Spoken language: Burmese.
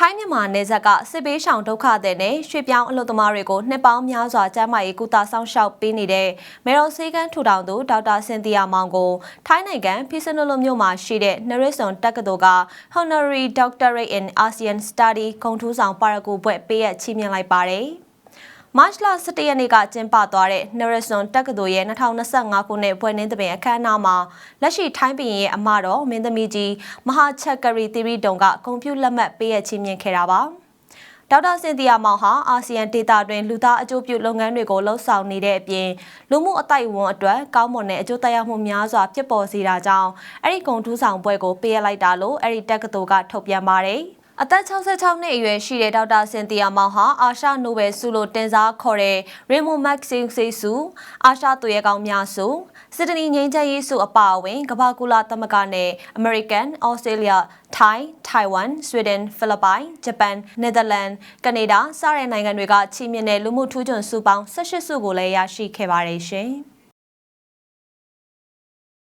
ထိုင်းမြန်မာနယ်စပ်ကစစ်ပေးရှောင်ဒုက္ခသည်နဲ့ရွှေပြောင်းအလုပ်သမားတွေကိုနှစ်ပေါင်းများစွာကျန်းမာရေးကုသဆောင်ရှောက်ပေးနေတဲ့မေတော်ဆေးကန်းထူထောင်သူဒေါက်တာစင်တီယာမောင်ကိုထိုင်းနိုင်ငံဖီဆနိုလိုမြို့မှာရှိတဲ့နရစ်ဆွန်တက္ကသိုလ်က Honorary Doctorate in ASEAN Study ဂုဏ်ထူးဆောင်ပါရဂူဘွဲ့ပေးအပ်ချီးမြှင့်လိုက်ပါတယ်။ မတ်လ17ရက်နေ့ကကျင်းပသွားတဲ့ Narrison တက္ကသိုလ်ရဲ့2025ခုနှစ်ဘွဲ့နှင်းသဘင်အခမ်းအနားမှာလက်ရှိထိုင်းပြည်ရဲ့အမတော်မင်းသမီးကြီးမဟာချက်ကရီသီရိတုံကဂုဏ်ပြုလက်မှတ်ပေးအပ်ချီးမြှင့်ခဲ့တာပါဒေါက်တာစင်တီယာမောင်ဟာအာဆီယံဒေသတွင်လူသားအကျိုးပြုလုပ်ငန်းတွေကိုလှုပ်ဆောင်နေတဲ့အပြင်လူမှုအသိုက်အဝန်းအတွက်ကောင်းမွန်တဲ့အကျိုးသက်ရောက်မှုများစွာဖြစ်ပေါ်စေတာကြောင့်အဲ့ဒီဂုဏ်ထူးဆောင်ဘွဲ့ကိုပေးအပ်လိုက်တာလို့အဲ့ဒီတက္ကသိုလ်ကထုတ်ပြန်ပါတယ်။ အသက်66နှစ်အရွယ်ရှိတဲ့ဒေါက်တာစင်တီယာမောင်ဟာအာရှနိုဘယ်ဆုလို့တင်စားခေါ်တဲ့ Raymond Magsaysay ဆုအာရှသူရဲကောင်းများဆုစစ်တနီငိမ့်ချရေးဆုအပါအဝင်ကမ္ဘာကူလာသမဂ္ဂနဲ့ American, Australia, Thai, Taiwan, Sweden, Philippines, Japan, Netherlands, Canada စတဲ့နိုင်ငံတွေကချီးမြှင့်တဲ့လူမှုထူးချွန်ဆုပေါင်း18ဆုကိုလည်းရရှိခဲ့ပါတယ်ရှင်။